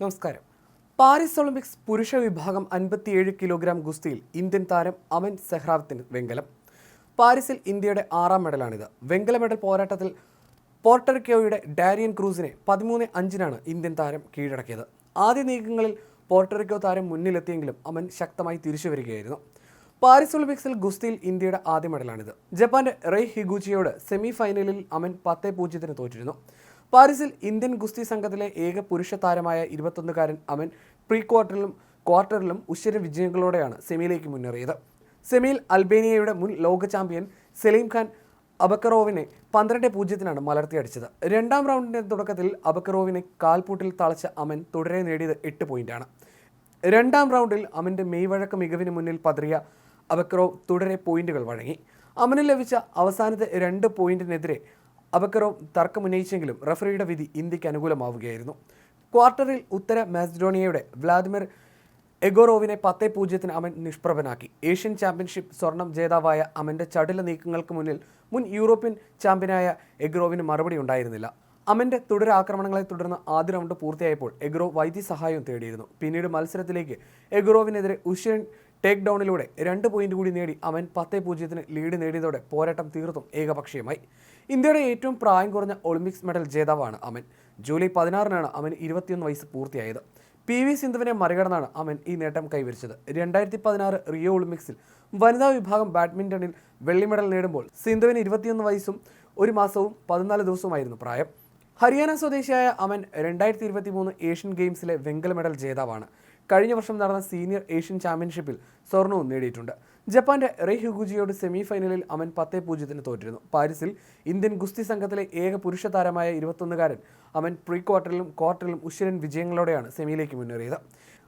നമസ്കാരം. Paris Olympics പുരുഷ വിഭാഗം അൻപത്തിയേഴ് കിലോഗ്രാം ഗുസ്തിയിൽ ഇന്ത്യൻ താരം അമൻ സെഹ്റാവത്തിന് വെങ്കലം. പാരീസിൽ ഇന്ത്യയുടെ ആറാം മെഡലാണിത്. വെങ്കല മെഡൽ പോരാട്ടത്തിൽ പോർട്ടറിക്കോയുടെ ഡാരിയൻ ക്രൂസിനെ പതിമൂന്ന് അഞ്ചിനാണ് ഇന്ത്യൻ താരം കീഴടക്കിയത്. ആദ്യ നീക്കങ്ങളിൽ പോർട്ടറിക്കോ താരം മുന്നിലെത്തിയെങ്കിലും അമൻ ശക്തമായി തിരിച്ചു വരികയായിരുന്നു. പാരീസ് ഒളിമ്പിക്സിൽ ഗുസ്തിയിൽ ഇന്ത്യയുടെ ആദ്യ മെഡലാണിത്. ജപ്പാന്റെ റെയ് ഹിഗുച്ചിയോട് സെമി ഫൈനലിൽ അമൻ പത്ത് പൂജ്യത്തിന് തോറ്റിരുന്നു. പാരീസിൽ ഇന്ത്യൻ ഗുസ്തി സംഘത്തിലെ ഏക പുരുഷ താരമായ ഇരുപത്തൊന്നുകാരൻ അമൻ പ്രീ ക്വാർട്ടറിലും ക്വാർട്ടറിലും ഉശ്വര വിജയങ്ങളോടെയാണ് സെമിയിലേക്ക് മുന്നേറിയത്. സെമിയിൽ അൽബേനിയയുടെ മുൻ ലോക ചാമ്പ്യൻ സലീം ഖാൻ അബക്കറോവിനെ പന്ത്രണ്ട് പൂജ്യത്തിനാണ് മലർത്തിയടിച്ചത് രണ്ടാം റൗണ്ടിന്റെ തുടക്കത്തിൽ അബക്കറോവിനെ കാൽപൂട്ടിൽ തളച്ച അമൻ തുടരെ നേടിയത് എട്ട് പോയിന്റാണ് രണ്ടാം റൗണ്ടിൽ അമന്റെ മെയ്വഴക്ക മികവിന് മുന്നിൽ പതറിയ അബക്കറോവ് തുടരെ പോയിന്റുകൾ വഴങ്ങി. അമന് ലഭിച്ച അവസാനത്തെ രണ്ട് പോയിന്റിനെതിരെ അബക്കറോവ് തർക്കമുന്നയിച്ചെങ്കിലും റഫറിയുടെ വിധി ഇന്ത്യയ്ക്ക് അനുകൂലമാവുകയായിരുന്നു. ക്വാർട്ടറിൽ ഉത്തര മാസ്ഡോണിയയുടെ വ്ളാദിമിർ എഗോറോവിനെ പത്ത് പൂജ്യത്തിന് അമൻ നിഷ്പ്രഭനാക്കി. ഏഷ്യൻ ചാമ്പ്യൻഷിപ്പ് സ്വർണം ജേതാവായ അമന്റെ ചടുല നീക്കങ്ങൾക്ക് മുന്നിൽ മുൻ യൂറോപ്യൻ ചാമ്പ്യനായ എഗ്രോവിന് മറുപടി ഉണ്ടായിരുന്നില്ല. അമന്റെ തുടരാക്രമണങ്ങളെ തുടർന്ന് ആദ്യ റൗണ്ട് പൂർത്തിയായപ്പോൾ എഗ്രോ വൈദ്യസഹായവും തേടിയിരുന്നു. പിന്നീട് മത്സരത്തിലേക്ക് എഗ്രോവിനെതിരെ ഉഷ്യൻ ടേക്ക് ഡൗണിലൂടെ രണ്ട് പോയിന്റ് കൂടി നേടി അവൻ പത്ത് പൂജ്യത്തിന് ലീഡ് നേടിയതോടെ പോരാട്ടം തീർത്തും ഏകപക്ഷീയമായി. ഇന്ത്യയുടെ ഏറ്റവും പ്രായം കുറഞ്ഞ ഒളിമ്പിക്സ് മെഡൽ ജേതാവാണ് അമൻ ജൂലൈ പതിനാറിനാണ് അവൻ ഇരുപത്തിയൊന്ന് വയസ്സ് പൂർത്തിയായത്. പി വി സിന്ധുവിനെ മറികടന്നാണ് അവൻ ഈ നേട്ടം കൈവരിച്ചത്. രണ്ടായിരത്തി പതിനാറ് റിയോ ഒളിമ്പിക്സിൽ വനിതാ വിഭാഗം ബാഡ്മിന്റണിൽ വെള്ളി മെഡൽ നേടുമ്പോൾ സിന്ധുവിന് ഇരുപത്തിയൊന്ന് വയസ്സും ഒരു മാസവും പതിനാല് ദിവസവുമായിരുന്നു പ്രായം. ഹരിയാന സ്വദേശിയായ അവൻ രണ്ടായിരത്തി ഇരുപത്തി മൂന്ന് ഏഷ്യൻ ഗെയിംസിലെ വെങ്കല മെഡൽ ജേതാവാണ്. കഴിഞ്ഞ വർഷം നടന്ന സീനിയർ ഏഷ്യൻ ചാമ്പ്യൻഷിപ്പിൽ സ്വർണവും നേടിയിട്ടുണ്ട്. ജപ്പാന്റെ റേ ഹുഗുജിയോട് സെമി ഫൈനലിൽ അവൻ പത്തേ പൂജ്യത്തിന് തോറ്റിരുന്നു. പാരീസിൽ ഇന്ത്യൻ ഗുസ്തി സംഘത്തിലെ ഏക പുരുഷ താരമായ ഇരുപത്തൊന്നുകാരൻ അവൻ പ്രീ ക്വാർട്ടറിലും ക്വാർട്ടറിലും ഉശ്വരൻ വിജയങ്ങളോടെയാണ് സെമിയിലേക്ക് മുന്നേറിയത്.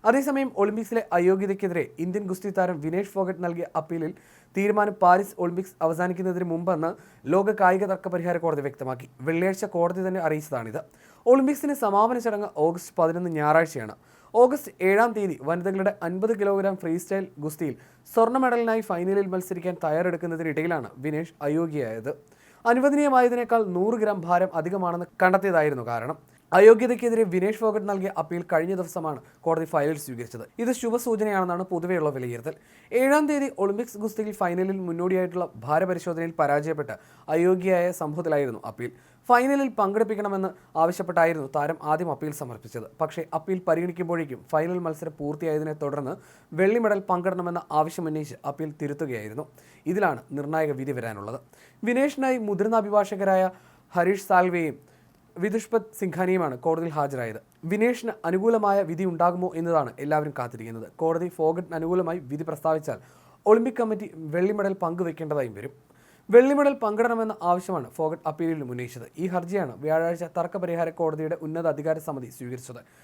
അതേസമയം ഒളിമ്പിക്സിലെ അയോഗ്യതയ്ക്കെതിരെ ഇന്ത്യൻ ഗുസ്തി താരം വിനേഷ് ഫോഗട്ട് നൽകിയ അപ്പീലിൽ തീരുമാനം പാരീസ് ഒളിമ്പിക്സ് അവസാനിക്കുന്നതിന് മുമ്പെന്ന് ലോക കായിക തർക്ക പരിഹാര കോടതി വ്യക്തമാക്കി. വെള്ളിയാഴ്ച കോടതി തന്നെ അറിയിച്ചതാണിത്. ഒളിമ്പിക്സിന് സമാപന ചടങ്ങ് ഓഗസ്റ്റ് പതിനൊന്ന് ഞായറാഴ്ചയാണ്. ഓഗസ്റ്റ് ഏഴാം തീയതി വനിതകളുടെ അൻപത് കിലോഗ്രാം ഫ്രീ സ്റ്റൈൽ ഗുസ്തിയിൽ സ്വർണ മെഡലിനായി ഫൈനലിൽ മത്സരിക്കാൻ തയ്യാറെടുക്കുന്നതിനിടയിലാണ് വിനേഷ് അയോഗ്യയായത്. അനുവദനീയമായതിനേക്കാൾ നൂറ് ഗ്രാം ഭാരം അധികമാണെന്ന് കണ്ടെത്തിയതായിരുന്നു കാരണം. അയോഗ്യതയ്ക്കെതിരെ വിനേഷ് ഫോഗട്ട് നൽകിയ അപ്പീൽ കഴിഞ്ഞ ദിവസമാണ് കോടതി ഫയലിൽ സ്വീകരിച്ചത്. ഇത് ശുഭസൂചനയാണെന്നാണ് പൊതുവെയുള്ള വിലയിരുത്തൽ. ഏഴാം തീയതി ഒളിമ്പിക്സ് ഗുസ്തിയിൽ ഫൈനലിൽ മുന്നോടിയായിട്ടുള്ള ഭാരപരിശോധനയിൽ പരാജയപ്പെട്ട് അയോഗ്യയായ സംഭവത്തിലായിരുന്നു അപ്പീൽ. ഫൈനലിൽ പങ്കെടുപ്പിക്കണമെന്ന് ആവശ്യപ്പെട്ടായിരുന്നു താരം ആദ്യം അപ്പീൽ സമർപ്പിച്ചത്. പക്ഷേ അപ്പീൽ പരിഗണിക്കുമ്പോഴേക്കും ഫൈനൽ മത്സരം പൂർത്തിയായതിനെ തുടർന്ന് വെള്ളി മെഡൽ പങ്കിടണമെന്ന ആവശ്യമുന്നയിച്ച് അപ്പീൽ തിരുത്തുകയായിരുന്നു. ഇതിലാണ് നിർണായക വിധി വരാനുള്ളത്. വിനേഷിനായി മുതിർന്ന അഭിഭാഷകരായ ഹരീഷ് സാൽവെയും വിദുഷ്പത് സിംഘാനിയുമാണ് കോടതിയിൽ ഹാജരായത്. വിനേഷിന് അനുകൂലമായ വിധി ഉണ്ടാകുമോ എന്നതാണ് എല്ലാവരും കാത്തിരിക്കുന്നത്. കോടതി ഫോഗട്ടിന് അനുകൂലമായി വിധി പ്രസ്താവിച്ചാൽ ഒളിമ്പിക് കമ്മിറ്റി വെള്ളി മെഡൽ പങ്കുവെക്കേണ്ടതായും വരും. വെള്ളി മെഡൽ പങ്കിടണമെന്ന ആവശ്യമാണ് ഫോഗട്ട് അപ്പീലിൽ ഉന്നയിച്ചത്. ഈ ഹർജിയാണ് വ്യാഴാഴ്ച തർക്കപരിഹാര കോടതിയുടെ ഉന്നത അധികാര സമിതി സ്വീകരിച്ചത്.